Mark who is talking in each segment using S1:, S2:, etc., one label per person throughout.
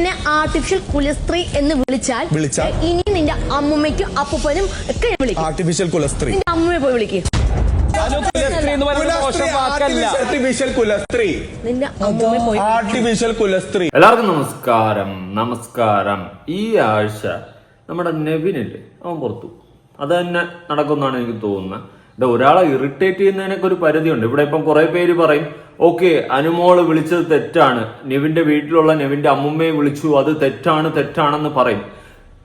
S1: നിന്നെ ആർട്ടിഫിഷ്യൽ കുലസ്ത്രീ എന്ന് വിളിച്ചാൽ
S2: വിളിച്ചാൽ?
S1: ഇനി നിന്റെ അമ്മുമ്മയ്ക്കും അപ്പൂപ്പനും ഒക്കെ ഞാൻ വിളിക്കും.
S2: ആർട്ടിഫിഷ്യൽ കുലസ്ത്രീ.
S1: നിന്റെ അമ്മയെ പോയി വിളിക്കും.
S3: കുലസ്ത്രീ എന്ന് പറയുന്നത് മോശം വാക്കല്ല.
S2: ആർട്ടിഫിഷ്യൽ കുലസ്ത്രീ.
S1: നിന്റെ പോയി
S2: ആർട്ടിഫിഷ്യൽ കുലസ്ത്രീ.
S4: എല്ലാവർക്കും നമസ്കാരം നമസ്കാരം. ഈ ആഴ്ച നമ്മുടെ നെവിനില്ലേ അവൻ പുറത്തു. അത് തന്നെ നടക്കുന്നാണ് എനിക്ക് തോന്നുന്നത്. ഒരാളെ ഇറിറ്റേറ്റ് ചെയ്യുന്നതിനൊക്കെ ഒരു പരിധിയുണ്ട്. ഇവിടെ ഇപ്പം കുറെ പേര് പറയും ഓക്കെ അനുമോൾ വിളിച്ചത് തെറ്റാണ്. നെവിന്റെ വീട്ടിലുള്ള നെവിന്റെ അമ്മുമ്മയെ വിളിച്ചു. അത് തെറ്റാണ് തെറ്റാണെന്ന് പറയും.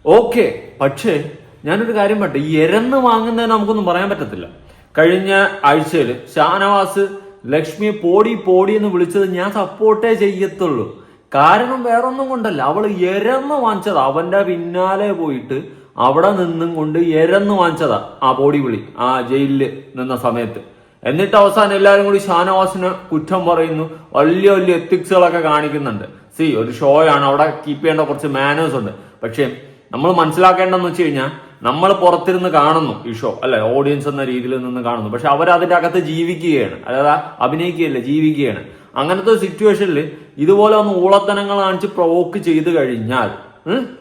S4: ഓക്കെ പക്ഷേ ഞാനൊരു കാര്യം പറട്ടെ ഈ എരന്ന് വാങ്ങുന്നതിന് നമുക്കൊന്നും പറയാൻ പറ്റത്തില്ല. കഴിഞ്ഞ ആഴ്ചയിൽ ഷാനവാസ് ലക്ഷ്മിയെ പോടി പോടി എന്ന് വിളിച്ചത് ഞാൻ സപ്പോർട്ടേ ചെയ്യത്തുള്ളൂ. കാരണം വേറൊന്നും കൊണ്ടല്ല. അവൾ എരന്ന് വാങ്ങിച്ചത്. അവന്റെ പിന്നാലെ പോയിട്ട് അവിടെ നിന്നും കൊണ്ട് എരന്ന് വാങ്ങിച്ചതാ ആ ബോഡി വിളി ആ ജയിലിൽ നിന്ന സമയത്ത്. എന്നിട്ട് അവസാനം എല്ലാവരും കൂടി ഷാനവാസിന് കുറ്റം പറയുന്നു. വലിയ വലിയ എത്തിക്സുകളൊക്കെ കാണിക്കുന്നുണ്ട്. സി ഒരു ഷോ ആണ് അവിടെ കീപ്പ് ചെയ്യേണ്ട കുറച്ച് മാനേഴ്സ് ഉണ്ട്. പക്ഷേ നമ്മൾ മനസ്സിലാക്കേണ്ടതെന്ന് വെച്ച് കഴിഞ്ഞാൽ നമ്മൾ പുറത്തിരുന്ന് കാണുന്നു ഈ ഷോ അല്ലെ? ഓഡിയൻസ് എന്ന രീതിയിൽ നിന്ന് കാണുന്നു. പക്ഷെ അവർ അകത്ത് ജീവിക്കുകയാണ്. അതായത് അഭിനയിക്കുകയല്ല ജീവിക്കുകയാണ്. അങ്ങനത്തെ സിറ്റുവേഷനിൽ ഇതുപോലെ ഒന്ന് ഊളത്തനങ്ങൾ കാണിച്ച് പ്രൊവോക്ക് ചെയ്ത് കഴിഞ്ഞാൽ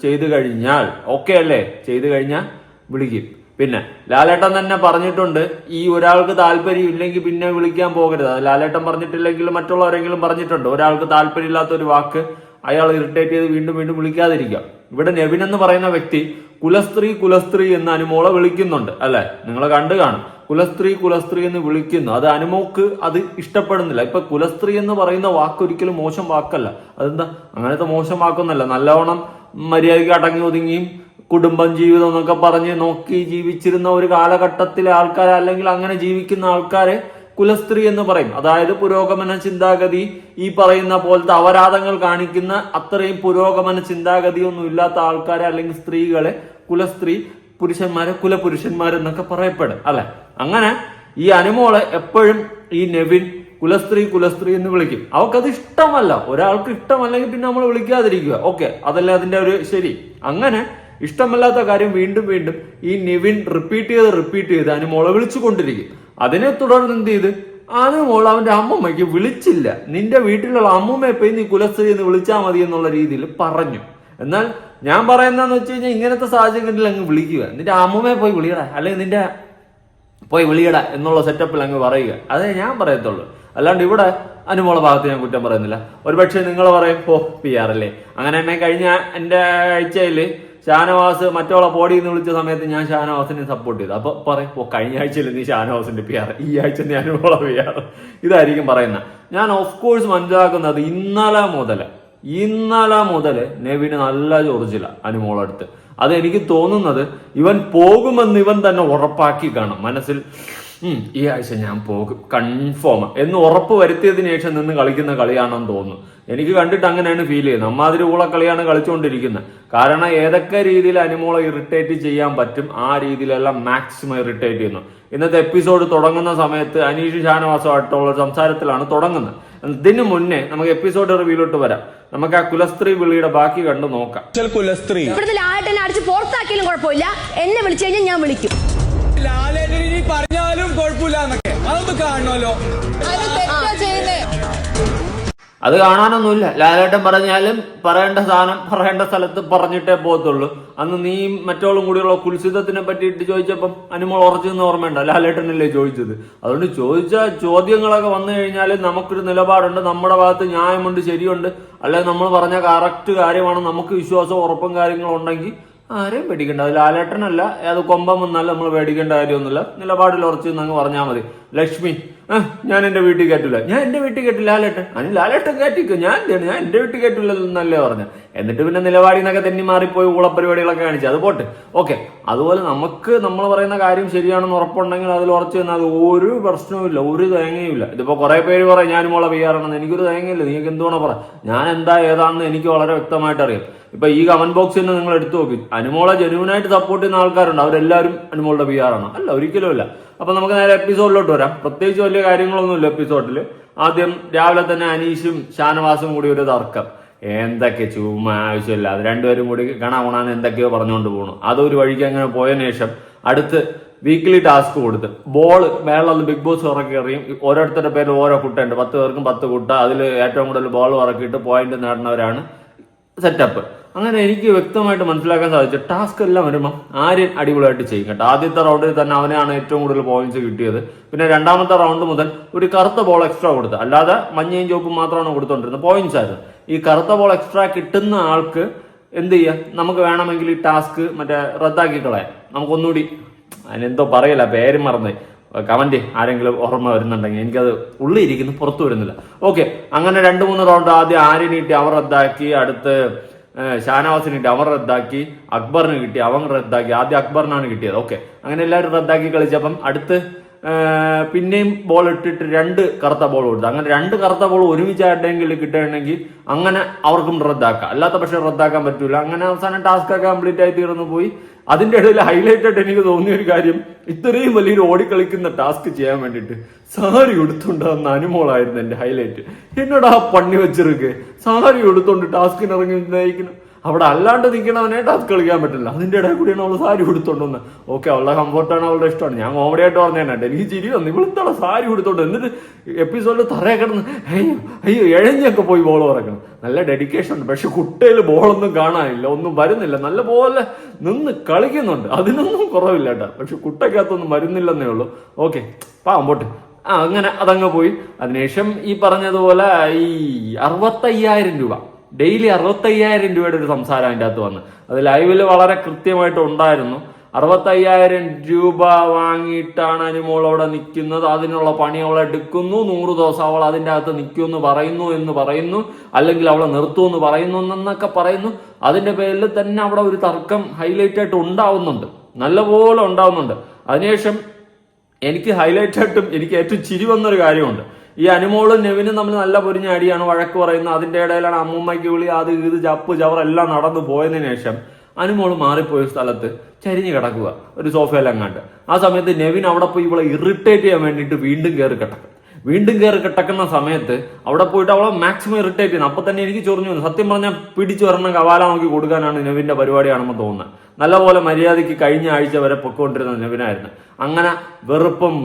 S4: ചെയ്ത് കഴിഞ്ഞാൽ ഓക്കെ അല്ലേ? ചെയ്തു കഴിഞ്ഞാൽ വിളിക്കും. പിന്നെ ലാലേട്ടൻ തന്നെ പറഞ്ഞിട്ടുണ്ട് ഈ ഒരാൾക്ക് താല്പര്യം ഇല്ലെങ്കിൽ പിന്നെ വിളിക്കാൻ പോകരുത്. അത് ലാലേട്ടൻ പറഞ്ഞിട്ടില്ലെങ്കിൽ മറ്റുള്ളവരെങ്കിലും പറഞ്ഞിട്ടുണ്ട്. ഒരാൾക്ക് താല്പര്യമില്ലാത്ത ഒരു വാക്ക് അയാൾ ഇറിറ്റേറ്റ് ചെയ്ത് വീണ്ടും വീണ്ടും വിളിക്കാതിരിക്കുക ഇവിടെ നെവിൻ എന്ന് പറയുന്ന വ്യക്തി കുലസ്ത്രീ കുലസ്ത്രീ എന്ന് അനുമോളെ വിളിക്കുന്നുണ്ട് അല്ലെ? നിങ്ങൾ കണ്ടു കാണും. കുലസ്ത്രീ കുലസ്ത്രീ എന്ന് വിളിക്കുന്നു. അത് അനുമോക്ക് അത് ഇഷ്ടപ്പെടുന്നില്ല. ഇപ്പൊ കുലസ്ത്രീ എന്ന് പറയുന്ന വാക്ക് ഒരിക്കലും മോശം വാക്കല്ല. അതെന്താ? അങ്ങനത്തെ മോശം വാക്കൊന്നല്ല. നല്ലവണ്ണം മര്യാദയ്ക്ക് അടങ്ങി ഒതുങ്ങിയും കുടുംബം ജീവിതം എന്നൊക്കെ പറഞ്ഞ് നോക്കി ജീവിച്ചിരുന്ന ഒരു കാലഘട്ടത്തിലെ ആൾക്കാരെ അല്ലെങ്കിൽ അങ്ങനെ ജീവിക്കുന്ന ആൾക്കാരെ കുലസ്ത്രീ എന്ന് പറയും. അതായത് പുരോഗമന ചിന്താഗതി ഈ പറയുന്ന പോലത്തെ അപരാധങ്ങൾ കാണിക്കുന്ന അത്രയും പുരോഗമന ചിന്താഗതിയൊന്നും ഇല്ലാത്ത ആൾക്കാരെ അല്ലെങ്കിൽ സ്ത്രീകളെ കുലസ്ത്രീ പുരുഷന്മാരെ കുലപുരുഷന്മാരെന്നൊക്കെ പറയപ്പെടും. അല്ലെ? അങ്ങനെ ഈ അനുമോളെ എപ്പോഴും ഈ നെവിൻ കുലസ്ത്രീ കുലസ്ത്രീ എന്ന് വിളിക്കും. അവൾക്കത് ഇഷ്ടമല്ല. ഒരാൾക്ക് ഇഷ്ടമല്ലെങ്കിൽ പിന്നെ നമ്മൾ വിളിക്കാതിരിക്കുക. ഓക്കെ അതല്ലേ അതിന്റെ ഒരു ശരി. അങ്ങനെ ഇഷ്ടമല്ലാത്ത കാര്യം വീണ്ടും വീണ്ടും ഈ നിവിൻ റിപ്പീറ്റ് ചെയ്ത് റിപ്പീറ്റ് ചെയ്ത് അതിന് മോളെ വിളിച്ചുകൊണ്ടിരിക്കും. അതിനെ തുടർന്ന് എന്ത് ചെയ്ത്? മോൾ അവന്റെ അമ്മമ്മയ്ക്ക് വിളിച്ചില്ല. നിന്റെ വീട്ടിലുള്ള അമ്മമ്മയെ പോയി നീ കുലസ്ത്രീ എന്ന് വിളിച്ചാൽ മതി എന്നുള്ള രീതിയിൽ പറഞ്ഞു. എന്നാൽ ഞാൻ പറയുന്നതെന്ന് വെച്ച് കഴിഞ്ഞാൽ ഇങ്ങനത്തെ സാഹചര്യങ്ങളിൽ അങ്ങ് വിളിക്കുക. നിന്റെ അമ്മമ്മയെ പോയി വിളിയടാ. അല്ലെങ്കിൽ നിന്റെ പോയി വിളിയടാ എന്നുള്ള സെറ്റപ്പിൽ അങ്ങ് പറയുക. അതേ ഞാൻ പറയത്തുള്ളൂ. അല്ലാണ്ട് ഇവിടെ അനുമോള ഭാഗത്ത് ഞാൻ കുറ്റം പറയുന്നില്ല. ഒരുപക്ഷെ നിങ്ങൾ പറയും ഓ പി ആർ അല്ലേ? അങ്ങനെ തന്നെ കഴിഞ്ഞ എന്റെ ആഴ്ചയിൽ ഷാനവാസ് മറ്റോളെ പോടി എന്ന് വിളിച്ച സമയത്ത് ഞാൻ ഷാനവാസിനെ സപ്പോർട്ട് ചെയ്തു. അപ്പൊ പറയും ഓ കഴിഞ്ഞ ആഴ്ചയിൽ നീ ഷാനവാസിന്റെ പി ആർ ഈ ആഴ്ച നീ അനുമോള പി ആർ ഇതായിരിക്കും പറയുന്നത് ഞാൻ ഓഫ് കോഴ്സ് മനസ്സിലാക്കുന്നത് ഇന്നലെ മുതൽ ഇന്നലെ മുതൽ നെവിന് നല്ല ചോർജില്ല അനുമോളടുത്ത് അത് എനിക്ക് തോന്നുന്നത് ഇവൻ പോകുമെന്ന് ഇവൻ തന്നെ ഉറപ്പാക്കി കാണും. മനസ്സിൽ ഈ ആഴ്ച ഞാൻ പോകും കൺഫേം എന്ന് ഉറപ്പ് വരുത്തിയതിനു ശേഷം നിന്ന് കളിക്കുന്ന കളിയാണെന്ന് തോന്നുന്നു. എനിക്ക് കണ്ടിട്ട് അങ്ങനെയാണ് ഫീൽ ചെയ്യുന്നത്. അമ്മാതിരി ഊള കളിയാണ് കളിച്ചുകൊണ്ടിരിക്കുന്നത് കാരണം ഏതൊക്കെ രീതിയിൽ അനുമോളെ ഇറിറ്റേറ്റ് ചെയ്യാൻ പറ്റും ആ രീതിയിലെല്ലാം മാക്സിമം ഇറിറ്റേറ്റ് ചെയ്യുന്നു. ഇന്നത്തെ എപ്പിസോഡ് തുടങ്ങുന്ന സമയത്ത് അനീഷ് ഷാനവാസമായിട്ടുള്ള സംസാരത്തിലാണ് തുടങ്ങുന്നത്. ഇതിനു മുന്നേ നമുക്ക് എപ്പിസോഡ് റിവ്യൂലോട്ട് വരാം. നമുക്ക് ആ കുലസ്ത്രീ വിളിയുടെ ബാക്കി കണ്ടു നോക്കാം.
S2: കുലസ്ത്രീ.
S1: ഇവിടുത്തെ ലായിട്ടെന്നെ അടിച്ച് പുറത്താക്കിയാലും കുഴപ്പമില്ല. എന്നെ വിളിച്ചു കഴിഞ്ഞാൽ ഞാൻ വിളിക്കും.
S3: ലാലേട്ടൻ ഇനി പറഞ്ഞാലും കുഴപ്പമില്ല എന്നൊക്കെ അതൊന്ന് കാണണമല്ലോ.
S4: അത് കാണാനൊന്നുമില്ല. ലാലേട്ടൻ പറഞ്ഞാലും പറയേണ്ട സാധനം പറയേണ്ട സ്ഥലത്ത് പറഞ്ഞിട്ടേ പോകത്തുള്ളൂ. അന്ന് നീ മറ്റോളും കൂടിയുള്ള കുൽസിതത്തിനെ പറ്റിയിട്ട് ചോദിച്ചപ്പം അനുമോൾ ഉറച്ചെന്ന് ഓർമ്മയുണ്ടോ? ലാലേട്ടനല്ലേ ചോദിച്ചത്. അതുകൊണ്ട് ചോദിച്ച ചോദ്യങ്ങളൊക്കെ വന്നു കഴിഞ്ഞാൽ നമുക്കൊരു നിലപാടുണ്ട്. നമ്മുടെ ഭാഗത്ത് ന്യായമുണ്ട് ശരിയുണ്ട്. അല്ലെങ്കിൽ നമ്മൾ പറഞ്ഞ കറക്റ്റ് കാര്യമാണ്. നമുക്ക് വിശ്വാസം ഉറപ്പും കാര്യങ്ങളും ഉണ്ടെങ്കിൽ ആരെയും പേടിക്കണ്ട. ലാലേട്ടനല്ല അത് കൊമ്പം വന്നാൽ നമ്മൾ പേടിക്കേണ്ട കാര്യമൊന്നുമില്ല. നിലപാടിൽ ഉറച്ചു എന്നങ്ങ് പറഞ്ഞാൽ മതി. ലക്ഷ്മി ഞാൻ എന്റെ വീട്ടിൽ കയറ്റില്ല ഞാൻ എന്റെ വീട്ടിൽ കയറ്റില്ല ലാലേട്ടൻ. അതിന് ലാലേട്ടൻ കയറ്റിക്കോ ഞാൻ എന്താണ്? ഞാൻ എന്റെ വീട്ടിൽ കയറ്റില്ല എന്നല്ലേ പറഞ്ഞു. എന്നിട്ട് പിന്നെ നിലപാടിൽ നിന്നൊക്കെ തെന്നി മാറിപ്പോയി ഊളപ്പരിപാടികളൊക്കെ കാണിച്ചു. അത് പോട്ടെ. ഓക്കെ. അതുപോലെ നമുക്ക് നമ്മൾ പറയുന്ന കാര്യം ശരിയാണെന്ന് ഉറപ്പുണ്ടെങ്കിൽ അതിൽ ഉറച്ചു തന്നെ അത് ഒരു പ്രശ്നവുമില്ല ഒരു തേങ്ങയും ഇല്ല. ഇതിപ്പോ കുറെ പേര് പറയും ഞാനും മോളെ പെയ്യാറാണെന്ന് എനിക്കൊരു തേങ്ങയില്ല. നിങ്ങൾക്ക് എന്തുവേണോ പറ. ഞാൻ എന്താ ഏതാണെന്ന് എനിക്ക് വളരെ വ്യക്തമായിട്ട് അറിയാം. ഇപ്പൊ ഈ കമന്റ് ബോക്സിൽ നിന്ന് നിങ്ങൾ എടുത്തു നോക്കി. അനുമോളെ ജനുവിനായിട്ട് സപ്പോർട്ട് ചെയ്യുന്ന ആൾക്കാരുണ്ട്. അവരെല്ലാവരും അനുമോളുടെ പി ആറാണ് അല്ല ഒരിക്കലും അല്ല അപ്പൊ നമുക്ക് നേരെ എപ്പിസോഡിലോട്ട് വരാം. പ്രത്യേകിച്ച് വലിയ കാര്യങ്ങളൊന്നുമില്ല എപ്പിസോഡിൽ ആദ്യം രാവിലെ തന്നെ അനീഷും ഷാനവാസും കൂടി ഒരു തർക്കം. എന്തൊക്കെ ചുമ്മാ ആവശ്യമില്ല. അത് രണ്ടുപേരും കൂടി കണാ എന്തൊക്കെയോ പറഞ്ഞുകൊണ്ട് പോകണം അതൊരു വഴിക്ക് അങ്ങനെ പോയതിനു ശേഷം അടുത്ത് വീക്ക്ലി ടാസ്ക് കൊടുത്ത്. ബോൾ മേളിൽ ബിഗ് ബോസ് ഉറക്കി എറിയും. ഓരോരുത്തരുടെ പേര് ഓരോ കുട്ടുണ്ട് പത്ത് പേർക്കും പത്ത് കുട്ട. അതിൽ ഏറ്റവും കൂടുതൽ ബോൾ ഉറക്കിയിട്ട് പോയിന്റ് നേടുന്നവരാണ് സെറ്റപ്പ് അങ്ങനെ എനിക്ക് വ്യക്തമായിട്ട് മനസ്സിലാക്കാൻ സാധിച്ചു. ടാസ്ക് എല്ലാം വരുമ്പോൾ ആര്യൻ അടിപൊളിയായിട്ട് ചെയ്യും കേട്ടോ. ആദ്യത്തെ റൗണ്ടിൽ തന്നെ അവനാണ് ഏറ്റവും കൂടുതൽ പോയിന്റ്സ് കിട്ടിയത്. പിന്നെ രണ്ടാമത്തെ റൗണ്ട് മുതൽ ഒരു കറുത്ത ബോൾ എക്സ്ട്രാ കൊടുത്ത്. അല്ലാതെ മഞ്ഞയും ചുവപ്പും മാത്രമാണ് കൊടുത്തോണ്ടിരുന്നത്. പോയിന്റ്സ് ആയിരുന്നു. ഈ കറുത്ത ബോൾ എക്സ്ട്രാ കിട്ടുന്ന ആൾക്ക് എന്ത് ചെയ്യാം? നമുക്ക് വേണമെങ്കിൽ ഈ ടാസ്ക് മറ്റേ റദ്ദാക്കി കളയാം. നമുക്കൊന്നുകൂടി അതിനെന്തോ പറയില്ല പേര് മറന്ന്. കമന്റ് ആരെങ്കിലും ഓർമ്മ വരുന്നുണ്ടെങ്കിൽ എനിക്കത് ഉള്ളിൽ ഇരിക്കുന്നു പുറത്തു വരുന്നില്ല. ഓക്കെ അങ്ങനെ രണ്ട് മൂന്ന് റൗണ്ട് ആദ്യം ആര്യനീട്ടി അവർ റദ്ദാക്കി അടുത്ത് ഷാനവാസിന് കിട്ടി അവർ റദ്ദാക്കി അക്ബറിന് കിട്ടി അവൻ റദ്ദാക്കി ആദ്യം അക്ബറിനാണ് കിട്ടിയത്. ഓക്കെ. അങ്ങനെ എല്ലാവരും റദ്ദാക്കി കളിച്ചപ്പം അടുത്ത് പിന്നെയും ബോൾ ഇട്ടിട്ട് രണ്ട് കറുത്ത ബോൾ കൊടുത്തു. അങ്ങനെ രണ്ട് കറുത്ത ബോൾ ഒരുമിച്ചായിട്ടെങ്കിൽ കിട്ടണമെങ്കിൽ അങ്ങനെ അവർക്കും റദ്ദാക്കാം. അല്ലാത്ത പക്ഷെ റദ്ദാക്കാൻ പറ്റൂല. അങ്ങനെ അവസാനം ടാസ്ക് കംപ്ലീറ്റ് ആയി തീർന്നു പോയി. അതിന്റെ ഇടയിൽ ഹൈലൈറ്റ് ആയിട്ട് എനിക്ക് തോന്നിയ ഒരു കാര്യം ഇത്രയും വലിയൊരു ഓടിക്കളിക്കുന്ന ടാസ്ക് ചെയ്യാൻ വേണ്ടിയിട്ട് സാരി എടുത്തുണ്ടാകുന്ന അനുമോളായിരുന്നു എന്റെ ഹൈലൈറ്റ് എന്നോട് ആ പണി വെച്ചിരിക്കെ. സാരി എടുത്തോണ്ട് ടാസ്കിന് ഇറങ്ങി നയിക്കുന്നു അവിടെ അല്ലാണ്ട് നിൽക്കണവനായിട്ട് അത് കളിക്കാൻ പറ്റില്ല. അതിന്റെ ഇടയിൽ കൂടിയാണ് അവൾ സാരി ഉടുത്തോണ്ടെന്ന് ഓക്കെ അവളുടെ കംഫർട്ടാണ് അവളുടെ ഇഷ്ടമാണ്. ഞാൻ കോമഡി ആയിട്ട് പറഞ്ഞതന്നെ എനിക്ക് ചിരി വന്നു ഇവിടുത്തെ സാരി ഉടുത്തോണ്ട് എന്നിട്ട് എപ്പിസോഡിൽ തറയെ കിടന്ന് അയ്യോ അയ്യോ എഴഞ്ഞൊക്കെ പോയി ബോൾ പറക്കണം നല്ല ഡെഡിക്കേഷൻ ഉണ്ട്. പക്ഷെ കുട്ടയിൽ ബോളൊന്നും കാണാനില്ല ഒന്നും വരുന്നില്ല. നല്ല പോലെ നിന്ന് കളിക്കുന്നുണ്ട്. അതിനൊന്നും കുറവില്ല കേട്ടോ. പക്ഷെ കുട്ടയ്ക്കകത്തൊന്നും വരുന്നില്ലെന്നേ ഉള്ളൂ. ഓക്കെ പാമ്പോട്ട് പോട്ടെ. ആ അങ്ങനെ അതങ്ങ് പോയി. അതിനുശേഷം ഈ പറഞ്ഞതുപോലെ ഈ അറുപത്തയ്യായിരം രൂപ. ഡെയിലി അറുപത്തയ്യായിരം രൂപയുടെ ഒരു സംസാരം അതിന്റെ അകത്ത് വന്ന്. അത് ലൈവിൽ വളരെ കൃത്യമായിട്ട് ഉണ്ടായിരുന്നു. അറുപത്തയ്യായിരം രൂപ വാങ്ങിയിട്ടാണ് അനുമോൾ അവിടെ നിൽക്കുന്നത്. അതിനുള്ള പണി അവൾ എടുക്കുന്നു. നൂറ് ദിവസം അവൾ അതിന്റെ അകത്ത് നിൽക്കുമെന്ന് പറയുന്നു എന്ന് പറയുന്നു. അല്ലെങ്കിൽ അവളെ നിർത്തുമെന്ന് പറയുന്നു എന്നൊക്കെ പറയുന്നു. അതിന്റെ പേരിൽ തന്നെ അവിടെ ഒരു തർക്കം ഹൈലൈറ്റ് ആയിട്ട് ഉണ്ടാവുന്നുണ്ട്. നല്ലപോലെ ഉണ്ടാവുന്നുണ്ട്. അതിനുശേഷം എനിക്ക് ഹൈലൈറ്റ് ആയിട്ടും എനിക്ക് ഏറ്റവും ചിരി വന്നൊരു കാര്യമുണ്ട്. ഈ അനുമോളും നെവിനും തമ്മിൽ നല്ല പൊരിഞ്ഞ അടിയാണ് വഴക്ക് പറയുന്നത്. അതിന്റെ ഇടയിലാണ് അമ്മൂമ്മയ്ക്ക് വിളി അത് ഇത് ചപ്പ് ചവർ എല്ലാം നടന്നു പോയതിനു ശേഷം അനുമോൾ മാറിപ്പോയ സ്ഥലത്ത് ചരിഞ്ഞു കിടക്കുക ഒരു സോഫയിലെങ്ങാണ്ട് ആ സമയത്ത് നെവിൻ അവിടെ പോയി ഇവളെ ഇറിറ്റേറ്റ് ചെയ്യാൻ വേണ്ടിയിട്ട് വീണ്ടും കയറി കിടക്കും. വീണ്ടും കയറി കിടക്കുന്ന സമയത്ത് അവിടെ പോയിട്ട് അവളെ മാക്സിമം ഇറിറ്റേറ്റ് ചെയ്യുന്നു. അപ്പൊ തന്നെ എനിക്ക് ചൊറിഞ്ഞു വന്നു. സത്യം പറഞ്ഞാൽ പിടിച്ചു വരണം കവാല നോക്കി കൊടുക്കാനാണ് നെവിന്റെ പരിപാടിയാണെന്ന് തോന്നുന്നത് നല്ലപോലെ മര്യാദയ്ക്ക് കഴിഞ്ഞ ആഴ്ച വരെ പൊക്കോണ്ടിരുന്ന നെവിനായിരുന്നു. അങ്ങനെ വെറുപ്പും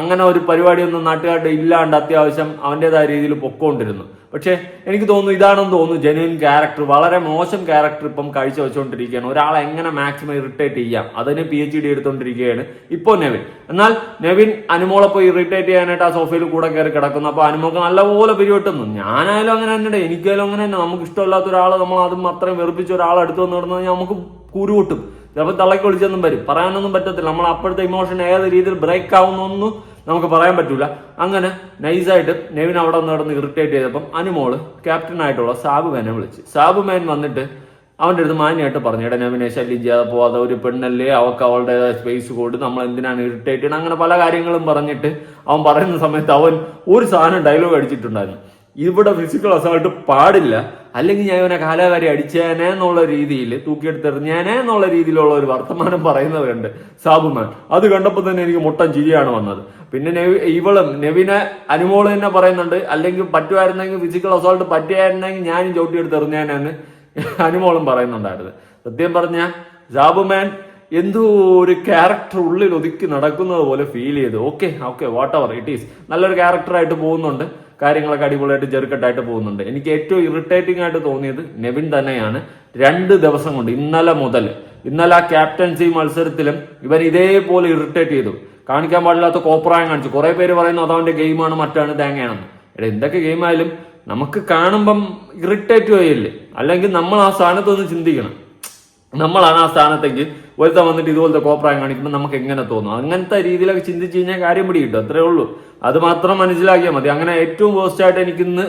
S4: അങ്ങനെ ഒരു പരിപാടിയൊന്നും നാട്ടുകാരുടെ ഇല്ലാണ്ട് അത്യാവശ്യം അവന്റെതായ രീതിയിൽ പൊക്കോണ്ടിരുന്നു. പക്ഷേ എനിക്ക് തോന്നുന്നു ഇതാണെന്ന് തോന്നുന്നു ജെന്യൂൻ ക്യാരക്ടർ വളരെ മോശം ക്യാരക്ടർ ഇപ്പം കാഴ്ച വെച്ചുകൊണ്ടിരിക്കുകയാണ് ഒരാളെ എങ്ങനെ മാക്സിമം ഇറിറ്റേറ്റ് ചെയ്യാം? അതിന് പി എച്ച് ഡി എടുത്തുകൊണ്ടിരിക്കുകയാണ് ഇപ്പോൾ നെവിൻ. എന്നാൽ നെവിൻ അനുമോളെ പോയി ഇറിറ്റേറ്റ് ചെയ്യാനായിട്ട് ആ സോഫയിൽ കൂടെ കയറി കിടക്കുന്നു. അപ്പോൾ അനുമോക്ക് നല്ലപോലെ പിരിവെട്ടുന്നു ഞാനായാലും അങ്ങനെ തന്നെ എനിക്കായാലും അങ്ങനെ തന്നെ. നമുക്ക് ഇഷ്ടമില്ലാത്ത ഒരാൾ നമ്മൾ അതും അത്രയും വെറുപ്പിച്ച ഒരാളെ എടുത്തു വന്ന് കഴിഞ്ഞാൽ നമുക്ക് കൂരുകൂട്ടും ചിലപ്പോൾ തള്ളക്കി വിളിച്ചൊന്നും വരും. പറയാനൊന്നും പറ്റത്തില്ല. നമ്മൾ അപ്പോഴത്തെ ഇമോഷൻ ഏത് രീതിയിൽ ബ്രേക്ക് ആവുന്നൊന്നും നമുക്ക് പറയാൻ പറ്റൂല. അങ്ങനെ നൈസായിട്ട് നെവിൻ അവിടെ നിന്ന് ഇറിറ്റേറ്റ് ചെയ്തപ്പം അനുമോൾ ക്യാപ്റ്റൻ ആയിട്ടുള്ള സാബു മേനെ വിളിച്ച്. സാബു മേൻ വന്നിട്ട് അവന്റെ അടുത്ത് മാന്യമായിട്ട് പറഞ്ഞു എടാ പിന്നെ ശല്യം ചെയ്യാതെ പോവാതെ ഒരു പെണ്ണല്ലേ? അവൾക്ക് അവളുടേതായ സ്പേസ് കൊടുത്ത് നമ്മൾ എന്തിനാണ് ഇറിറ്റേറ്റ് അങ്ങനെ പല കാര്യങ്ങളും പറഞ്ഞിട്ട് അവൻ പറയുന്ന സമയത്ത് അവൻ ഒരു സാധനം ഡയലോഗ് അടിച്ചിട്ടുണ്ടായിരുന്നു. ഇവിടെ ഫിസിക്കൽ അസോൾട്ട് പാടില്ല. അല്ലെങ്കിൽ ഞാൻ ഇവനെ കാലാകാരി അടിച്ചേനെ എന്നുള്ള രീതിയിൽ തൂക്കിയെടുത്തെറിഞ്ഞേനെ എന്നുള്ള രീതിയിലുള്ള ഒരു വർത്തമാനം പറയുന്നത് കണ്ട് സാബുമാൻ. അത് കണ്ടപ്പോൾ തന്നെ എനിക്ക് മുട്ടൻ ചിരിയാണ് വന്നത്. പിന്നെ നെവി ഇവളും നെവിനെ അനുമോൾ തന്നെ പറയുന്നുണ്ട്. അല്ലെങ്കിൽ പറ്റുമായിരുന്നെങ്കിൽ ഫിസിക്കൽ അസോൾട്ട് പറ്റിയായിരുന്നെങ്കിൽ ഞാനും ചവിട്ടിയെടുത്ത് എറിഞ്ഞേനെന്ന് അനുമോളും പറയുന്നുണ്ടായിരുന്നു. സത്യം പറഞ്ഞ ജാബുമാൻ എന്തോ ഒരു ക്യാരക്ടർ ഉള്ളിൽ ഒതുക്കി നടക്കുന്നത് പോലെ ഫീൽ ചെയ്തു. Okay okay whatever it is നല്ലൊരു ക്യാരക്ടറായിട്ട് പോകുന്നുണ്ട്. കാര്യങ്ങളൊക്കെ അടിപൊളിയായിട്ട് ചെറുക്കെട്ടായിട്ട് പോകുന്നുണ്ട്. എനിക്ക് ഏറ്റവും ഇറിറ്റേറ്റിംഗ് ആയിട്ട് തോന്നിയത് നെവിൻ തന്നെയാണ്. രണ്ട് ദിവസം കൊണ്ട് ഇന്നലെ മുതൽ ഇന്നലെ ആ ക്യാപ്റ്റൻസി മത്സരത്തിലും ഇവൻ ഇതേപോലെ ഇറിറ്റേറ്റ് ചെയ്തു. കാണിക്കാൻ പാടില്ലാത്ത കോപ്രായം കാണിച്ചു. കുറെ പേര് പറയുന്നു അതവന്റെ ഗെയിമാണ് മറ്റാണ് തേങ്ങയാണെന്ന്. എടാ എന്തൊക്കെ ഗെയിം ആയാലും നമുക്ക് കാണുമ്പം ഇറിറ്റേറ്റ് ചെയ്യല്ലേ അല്ലെങ്കിൽ നമ്മൾ ആ സ്ഥാനത്തൊന്ന് ചിന്തിക്കണം. നമ്മളാണ് ആ സ്ഥാനത്തേക്ക് ഒരുത്തം വന്നിട്ട് ഇതുപോലത്തെ കോപ്രായം കാണിക്കുമ്പോൾ നമുക്ക് എങ്ങനെ തോന്നും? അങ്ങനത്തെ രീതിയിലൊക്കെ ചിന്തിച്ച് കഴിഞ്ഞാൽ കാര്യം പിടി കിട്ടും അത്രേ ഉള്ളൂ. അത് മാത്രം മനസ്സിലാക്കിയാൽ മതി. അങ്ങനെ ഏറ്റവും വേസ്റ്റായിട്ട് എനിക്കിന്ന്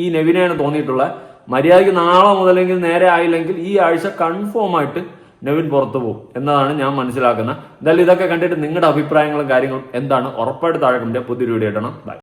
S4: ഈ നെവിനെയാണ് തോന്നിയിട്ടുള്ളത് മര്യാദയ്ക്ക് നാളെ മുതലെങ്കിൽ നേരെ ആയില്ലെങ്കിൽ ഈ ആഴ്ച കൺഫേം ആയിട്ട് നെവിൻ പുറത്തു പോകും എന്നതാണ് ഞാൻ മനസ്സിലാക്കുന്നത്. എന്തായാലും ഇതൊക്കെ കണ്ടിട്ട് നിങ്ങളുടെ അഭിപ്രായങ്ങളും കാര്യങ്ങളും എന്താണ്? ഉറപ്പായിട്ട് താഴെ പുതിയൊരു വീഡിയോ ഇടണം ബൈ